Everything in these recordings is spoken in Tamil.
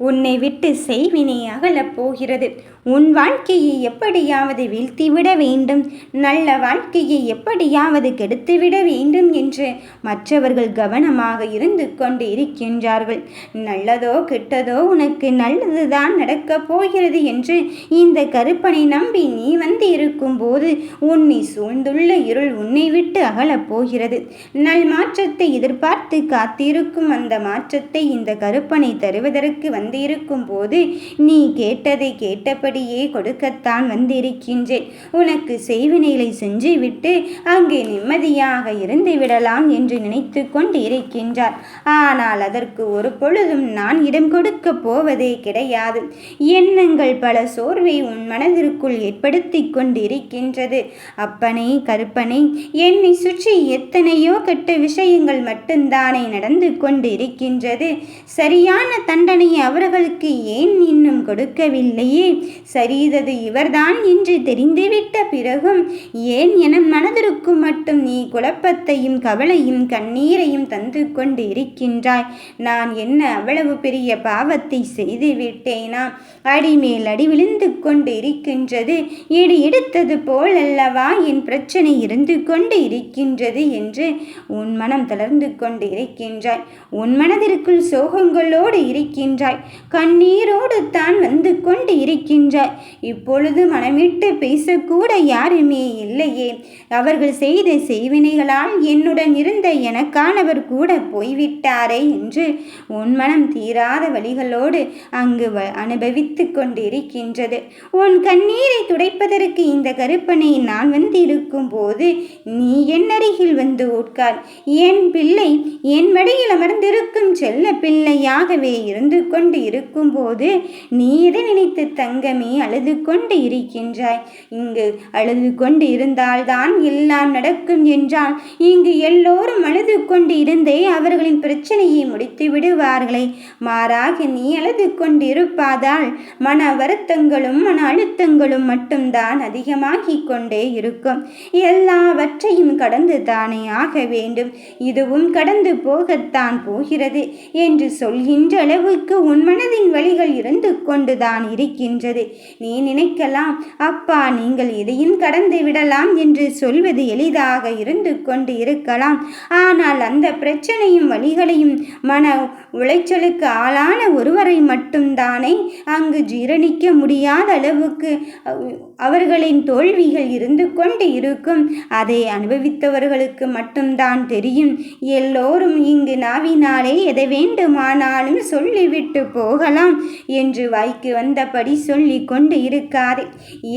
உன்னை விட்டு செய்வினை அகலப் போகிறது. உன் வாழ்க்கையை எப்படியாவது வீழ்த்திவிட வேண்டும். நல்ல வாழ்க்கையை எப்படியாவது கெடுத்துவிட வேண்டும் என்று மற்றவர்கள் கவனமாக இருந்து கொண்டு இருக்கின்றார்கள் நல்லதோ கெட்டதோ உனக்கு நல்லதுதான் நடக்கப் போகிறது என்று இந்த கருப்பனை நம்பி நீ வந்து இருக்கும்போது உன்னை சூழ்ந்துள்ள இருள் உன்னை விட்டு அகலப் போகிறது. நல் மாற்றத்தை எதிர்பார்த்து காத்திருக்கும் அந்த மாற்றத்தை இந்த கருப்பனை தருவதற்கு வந்திருக்கும் போது நீ கேட்டதை அப்படியே கொடுக்கத்தான் வந்திருக்கின்றேன். உனக்கு செய்வினைகளை செஞ்சுவிட்டு அங்கே நிம்மதியாக இருந்து விடலாம் என்று நினைத்து கொண்டு இருக்கின்றார் ஆனால் அதற்கு ஒரு பொழுதும் நான் இடம் கொடுக்க போவதே கிடையாது. எண்ணங்கள் பல சோர்வை உன் மனதிற்குள் ஏற்படுத்தி கொண்டிருக்கின்றது. அப்பனே கருப்பனை என்னை சுற்றி எத்தனையோ கெட்ட விஷயங்கள் மட்டும்தானே நடந்து கொண்டு இருக்கின்றது சரியான தண்டனை அவர்களுக்கு ஏன் இன்னும் கொடுக்கவில்லையே? சரிதது இவர்தான் என்று தெரிந்துவிட்ட பிறகும் ஏன் என மனதிற்கு மட்டும் நீ குழப்பத்தையும் கவலையும் கண்ணீரையும் தந்து கொண்டு இருக்கின்றாய் நான் என்ன அவ்வளவு பெரிய பாவத்தை செய்து விட்டேனா அடிமேல் அடி விழுந்து கொண்டு இருக்கின்றது இடி எடுத்தது போல் அல்லவா என் பிரச்சனை இருந்து கொண்டு இருக்கின்றது என்று உன் மனம் தளர்ந்து கொண்டு இருக்கின்றாய் உன் மனதிற்குள் சோகங்களோடு இருக்கின்றாய். கண்ணீரோடு தான் வந்து கொண்டு இருக்கின்றாய் இப்பொழுது மனமிட்டு பேசக்கூட யாருமே இல்லையே. அவர்கள் செய்த செய்வினைகளால் என்னுடன் இருந்த எனக்கானவர் கூட போய்விட்டாரே என்று உன் மனம் தீராத வழிகளோடு அங்கு வ அனுபவித்து கொண்டிருக்கின்றது. உன் கண்ணீரை துடைப்பதற்கு இந்த கருப்பனை நான் வந்திருக்கும் போது நீ என் அருகில் வந்து உட்கார். என் பிள்ளை என் மடியில் அமர்ந்திருக்கும் செல்ல பிள்ளையாகவே இருந்து கொண்டு இருக்கும்போது நீ எதை நினைத்து தங்கமே? அழுது கொண்டு இருக்கின்றாய். இங்கு அழுது கொண்டு இருந்தால்தான் எல்லாம் நடக்கும் என்றால் இங்கு எல்லோரும் அழுது கொண்டு இருந்தே அவர்களின் பிரச்சனையை முடித்து விடுவார்களே. மாறாக நீ அழுது கொண்டு இருப்பதால் மன வருத்தங்களும் மன அழுத்தங்களும் மட்டும்தான் அதிகமாகி கொண்டே இருக்கும். எல்லாவற்றையும் கடந்து தானே ஆக வேண்டும். இதுவும் கடந்து போகத்தான் போகிறது என்று சொல்கின்ற அளவுக்கு உன் மனதின் வழிகள் இருந்து கொண்டுதான் இருக்கின்றது. நீ நினைக்கலாம். அப்பா நீங்கள் இதையும் கடந்து விடலாம் என்று சொல்வது எளிதாக இருந்து கொண்டு இருக்கலாம். ஆனால் அந்த பிரச்சனையும் வழிகளையும் மன உளைச்சலுக்கு ஆளான ஒருவரை மட்டும்தானே அங்கு ஜீரணிக்க முடியாத அளவுக்கு அவர்களின் தோல்விகள் இருந்து கொண்டு இருக்கும். அதை அனுபவித்தவர்களுக்கு மட்டும்தான் தெரியும். எல்லோரும் இங்கு நாவினாலே எதை வேண்டுமானாலும் சொல்லிவிட்டு போகலாம் என்று வாய்க்கு வந்தபடி சொல்லி கொண்டு இருக்காதே.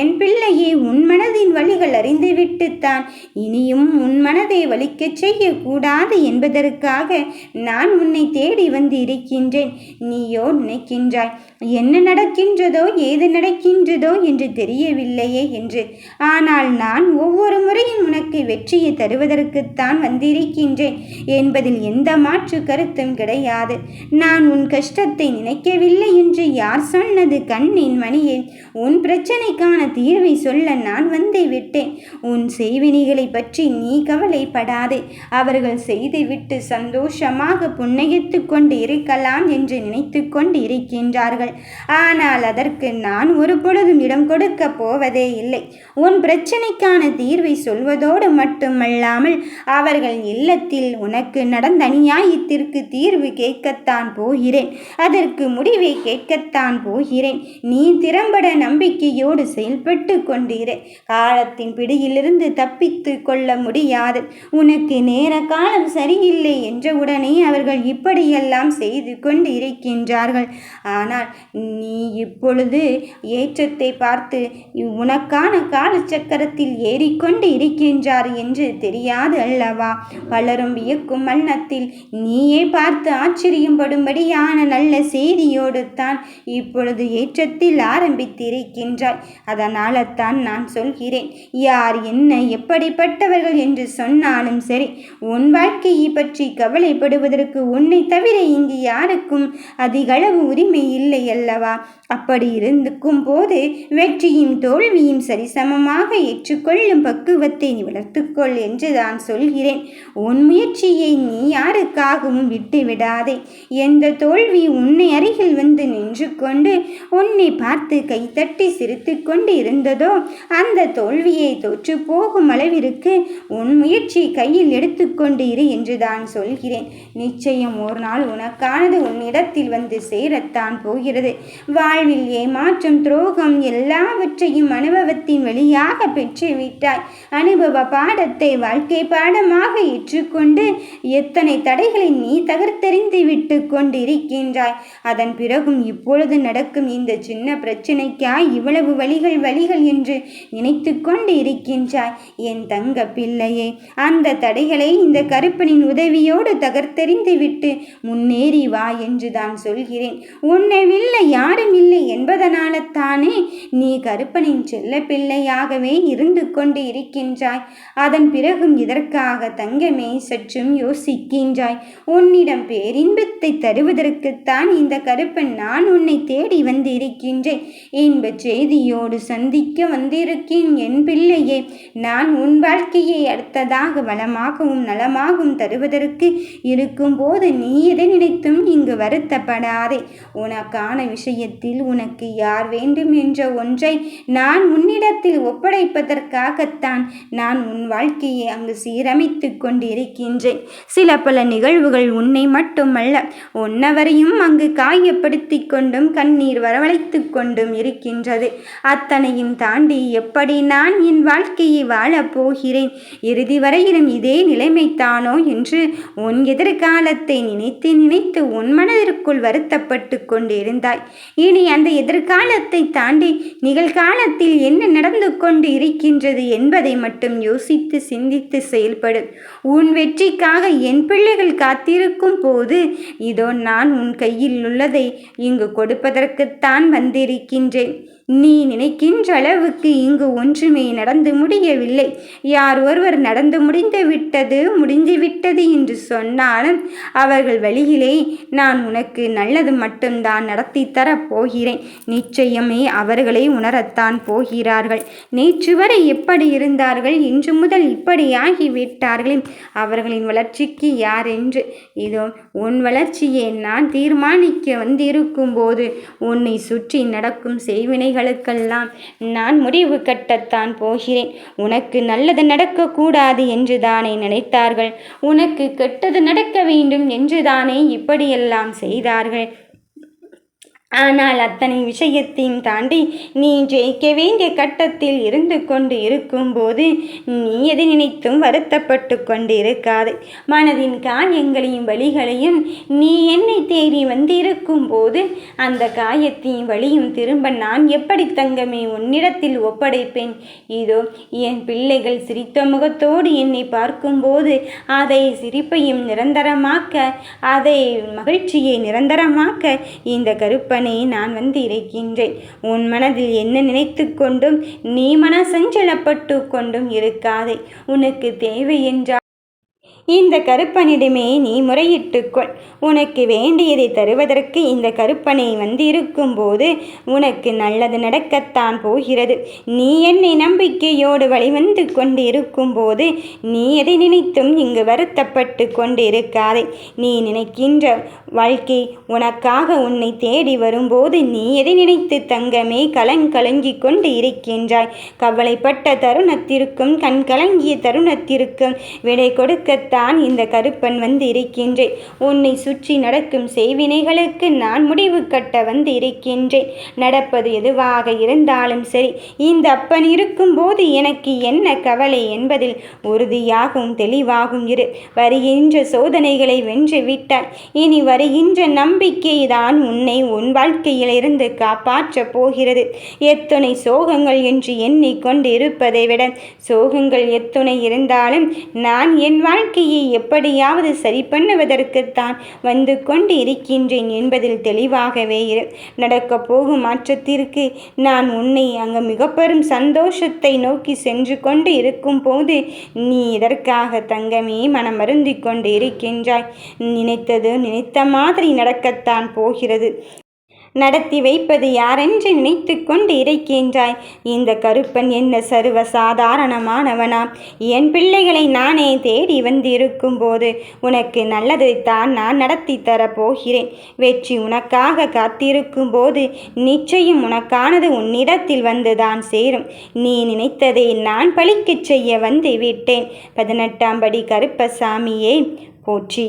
என் பிள்ளையே உன் மனதின் வழிகள் அறிந்துவிட்டுத்தான். இனியும் உன் மனதை வலிக்கச் செய்யக்கூடாது என்பதற்காக நான் உன்னை தேடி வந்து இருக்கின்றேன் நீயோ நினைக்கின்றாய் என்ன நடக்கின்றதோ ஏது நடக்கின்றதோ என்று தெரியவில்லையே என்று. ஆனால் நான் ஒவ்வொரு முறையும் உனக்கு வெற்றியை தருவதற்குத்தான் வந்திருக்கின்றேன். என்பதில் எந்த மாற்று கருத்தும் கிடையாது. நான் உன் கஷ்டத்தை நினைக்கவில்லை என்று என்று யார் சொன்னது கண்ணின் மணியே? உன் பிரச்சனைக்கான தீர்வை சொல்ல நான் வந்தே விட்டேன். உன் செய்வினிகளை பற்றி நீ கவலைப்படாதே. அவர்கள் செய்துவிட்டு சந்தோஷமாக புன்னகித்து கொண்டு இருக்கலாம் என்று நினைத்து கொண்டு இருக்கின்றார்கள். ஆனால் அதற்கு நான் ஒரு பொழுதும் இடம் கொடுக்க போவதே இல்லை. உன் பிரச்சனைக்கான தீர்வை சொல்வதோடு மட்டுமல்லாமல் அவர்கள் இல்லத்தில் உனக்கு நடந்த அநியாயத்திற்கு தீர்வு கேட்கத்தான் போகிறேன். அதற்கு முடிவை கேட்கத்தான் போகிறேன். நீ திறம்பட நம்பிக்கையோடு செயல்பட்டு கொண்டிரு. காலத்தின் பிடியிலிருந்து தப்பித்து கொள்ள முடியாது. உனக்கு நேர காலம் சரியில்லை என்ற உடனே அவர்கள் இப்படியெல்லாம் செய்து கொண்டு இருக்கின்றார்கள் ஆனால் நீ இப்பொழுது ஏற்றத்தை பார்த்து உனக்கான காலச்சக்கரத்தில் ஏறிக்கொண்டு இருக்கின்றார் என்று தெரியாது அல்லவா? பலரும் வியக்கும் வண்ணத்தில் நீயே பார்த்து ஆச்சரியப்படும்படியான நல்ல செய்தியோடு தான் இப்பொழுது ஏற்றத்தில் ஆரம்பித்திருக்கின்றாய். அதனால தான் நான் சொல்கிறேன் யார் என்ன எப்படிப்பட்டவர்கள் என்று சொன்னாலும் சரி உன் வாழ்க்கையை பற்றி கவலைப்படுவதற்கு உன்னை தவிர இங்கு யாருக்கும் அதிகளவு உரிமை இல்லை அல்லவா? அப்படி இருந்துக்கும் போது வெற்றியும் தோல்வியும் சரிசமமாக ஏற்றுக்கொள்ளும் பக்குவத்தை நீ வளர்த்துக்கொள் என்று நான் சொல்கிறேன். உன் முயற்சியை நீ யாருக்காகவும் விட்டு விடாதே எந்த தோல்வி உன்னை அருகில் அருகில் வந்து நின்று கொண்டு உன்னை பார்த்து கைத்தட்டி சிரித்து கொண்டு இருந்ததோ அந்த தோல்வியை தோற்று போகும் அளவிற்கு உன் முயற்சி கையில் எடுத்துக்கொண்டு இரு என்று தான் சொல்கிறேன். நிச்சயம் ஒரு நாள் உனக்கானது உன்னிடத்தில் வந்து சேரத்தான் போகிறது. வாழ்வில் ஏமாற்றம் துரோகம் எல்லாவற்றையும் அனுபவத்தின் வழியாக பெற்றுவிட்டாய். அனுபவ பாடத்தை வாழ்க்கை பாடமாக ஏற்றுக்கொண்டு எத்தனை தடைகளை நீ தகர்த்தெறிந்து விட்டு கொண்டிருக்கின்றாய் அதன் பிறகும் இப்பொழுது நடக்கும் இந்த சின்ன பிரச்சனைக்காய் இவ்வளவு வழிகள் வழிகள் என்று நினைத்து கொண்டு இருக்கின்றாய். என் தங்க பிள்ளையே அந்த தடைகளை இந்த கருப்பனின் உதவியோடு தகர்த்தெறிந்து விட்டு முன்னேறி வா என்று தான் சொல்கிறேன். உன்னை இல்லை யாரும் இல்லை என்பதனால தானே நீ கருப்பனின் செல்ல பிள்ளையாகவே இருந்து கொண்டு இருக்கின்றாய். அதன் பிறகும் இதற்காக தங்கமே சற்றும் யோசிக்கின்றாய். உன்னிடம் பேரின்பத்தை தருவதற்குத்தான் இந்த கருப்பன் நான் நான் உன்னை தேடி வந்து இருக்கின்றேன் இன்ப செய்தியோடு சந்திக்க வந்திருக்கேன் என் பிள்ளையே. நான் உன் வாழ்க்கையை அடுத்ததாக வளமாகவும் நலமாகவும் தருவதற்கு இருக்கும்போது நீ எதை நினைத்தும் இங்கு வருத்தப்படாதே. உனக்கான விஷயத்தில் உனக்கு யார் வேண்டும் என்ற ஒன்றை நான் உன்னிடத்தில் ஒப்படைப்பதற்காகத்தான் நான் உன் வாழ்க்கையை அங்கு சீரமைத்து கொண்டிருக்கின்றேன். சில பல நிகழ்வுகள் உன்னை மட்டுமல்ல உன்னவரையும் அங்கு காயப்படுத்தி கொண்டும் கண்ணீர் வரவழைத்து கொண்டும் இருக்கின்றது. அத்தனையும் தாண்டி எப்படி நான் என் வாழ்க்கையை வாழப் போகிறேன்? இறுதி வரையிலும் இதே நிலைமைத்தானோ என்று உன் எதிர்காலத்தை நினைத்து நினைத்து உன் மனதிற்குள் வருத்தப்பட்டு கொண்டிருந்தாய். இனி அந்த எதிர்காலத்தை தாண்டி நிகழ்காலத்தில் என்ன நடந்து கொண்டு இருக்கின்றது என்பதை மட்டும் யோசித்து சிந்தித்து செயல்படும் உன் வெற்றிக்காக என் பிள்ளைகள் காத்திருக்கும் போது இதோ நான் உன் கையில் உள்ளதை இங்கு கொடுப்பதற்குத்தான் வந்திருக்கின்றேன். நீ நினைக்கின்ற அளவுக்கு இங்கு ஒன்றுமே நடந்து முடியவில்லை. யார் ஒருவர் நடந்து முடிந்து விட்டது முடிந்து விட்டது என்று சொன்னாலும் அவர்கள் வழியிலே நான் உனக்கு நல்லது மட்டும்தான் நடத்தி தரப் போகிறேன். நிச்சயமே அவர்களை உணரத்தான் போகிறார்கள். நேற்று வரை எப்படி இருந்தார்கள்? இன்று முதல் இப்படி ஆகிவிட்டார்களே. அவர்களின் வளர்ச்சிக்கு யார் என்று. இதோ உன் வளர்ச்சியை நான் தீர்மானிக்க வந்திருக்கும் போது உன்னை சுற்றி நடக்கும் செய்வினைகள் விஷயங்களுக்கெல்லாம் நான் முடிவு கட்டத்தான் போகிறேன். உனக்கு நல்லது நடக்கக்கூடாது என்று தானே நினைத்தார்கள். உனக்கு கெட்டது நடக்க வேண்டும் என்று தானே இப்படியெல்லாம் செய்தார்கள். ஆனால் அத்தனை விஷயத்தையும் தாண்டி நீ ஜெயிக்க வேண்டிய கட்டத்தில் இருந்து கொண்டு இருக்கும்போது நீ எதை நினைத்தும் வருத்தப்பட்டு கொண்டு இருக்காது மனதின் காயங்களையும் வழிகளையும் நீ என்னை தேடி வந்திருக்கும் போது அந்த காயத்தையும் வழியும் திரும்ப நான் எப்படி தங்கமே உன்னிடத்தில் ஒப்படைப்பேன்? இதோ என் பிள்ளைகள் சிரித்த முகத்தோடு என்னை பார்க்கும்போது அதை சிரிப்பையும் நிரந்தரமாக்க அதை மகிழ்ச்சியை நிரந்தரமாக்க இந்த கருப்பன் அவனே நான் வந்து இருக்கின்றேன். உன் மனதில் என்ன நினைத்து கொண்டும் நீ மன சஞ்சலப்பட்டு கொண்டும் இருக்காதே. உனக்கு தேவை என்றால் இந்த கருப்பனிடமே நீ முறையிட்டுக்கொள் உனக்கு வேண்டியதை தருவதற்கு இந்த கருப்பனை வந்திருக்கும் போது உனக்கு நல்லது நடக்கத்தான் போகிறது. நீ என்னை நம்பிக்கையோடு வழிவந்து கொண்டு இருக்கும்போது நீ எதை நினைத்தும் இங்கு வருத்தப்பட்டு கொண்டு இருக்காதே நீ நினைக்கின்ற வாழ்க்கை உனக்காக உன்னை தேடி வரும்போது நீ எதை நினைத்து தங்கமே கலங்கலங்கி கொண்டு இருக்கின்றாய். கவலைப்பட்ட தருணத்திற்கும் கண் கலங்கிய தருணத்திற்கும் விடை கொடுக்க தான் இந்த கருப்பன் வந்து இருக்கின்றேன் உன்னை சுற்றி நடக்கும் செய்வினைகளுக்கு நான் முடிவு கட்ட வந்து இருக்கின்றேன் நடப்பது எதுவாக இருந்தாலும் சரி இந்த அப்பன் இருக்கும்போது எனக்கு என்ன கவலை என்பதில் உறுதியாகவும் தெளிவாகும் இரு. வருகின்ற சோதனைகளை வென்று விட்டாய். இனி வருகின்ற நம்பிக்கை தான் உன்னை உன் வாழ்க்கையிலிருந்து காப்பாற்றப் போகிறது. எத்தனை சோகங்கள் என்று எண்ணிக்கொண்டு இருப்பதை விட சோகங்கள் எத்துணை இருந்தாலும் நான் என் வாழ்க்கை போட்டியை எப்படியாவது சரி பண்ணுவதற்குத்தான் வந்து கொண்டு இருக்கின்றேன் என்பதில் தெளிவாகவே இரு. நடக்கப் போகும் மாற்றத்திற்கு நான் உன்னை அங்கு மிக பெரும் சந்தோஷத்தை நோக்கி சென்று கொண்டு இருக்கும் போது நீ இதற்காக தங்கமே மனம் மருந்தி கொண்டு இருக்கின்றாய். நினைத்தது நினைத்த மாதிரி நடக்கத்தான் போகிறது. நடத்தி வைப்பது யாரென்று நினைத்து கொண்டு இருக்கின்றாய் இந்த கருப்பன் என்ன சர்வ சாதாரணமானவனா என் பிள்ளைகளை நானே தேடி வந்திருக்கும் போது உனக்கு நல்லதைத்தான் நான் நடத்தி தரப்போகிறேன். வெற்றி உனக்காக காத்திருக்கும் போது நிச்சயம் உனக்கானது உன்னிடத்தில் வந்துதான் சேரும். நீ நினைத்ததை நான் பழிக்கச் செய்ய வந்து விட்டேன் பதினெட்டாம் படி கருப்பசாமியே போற்றி.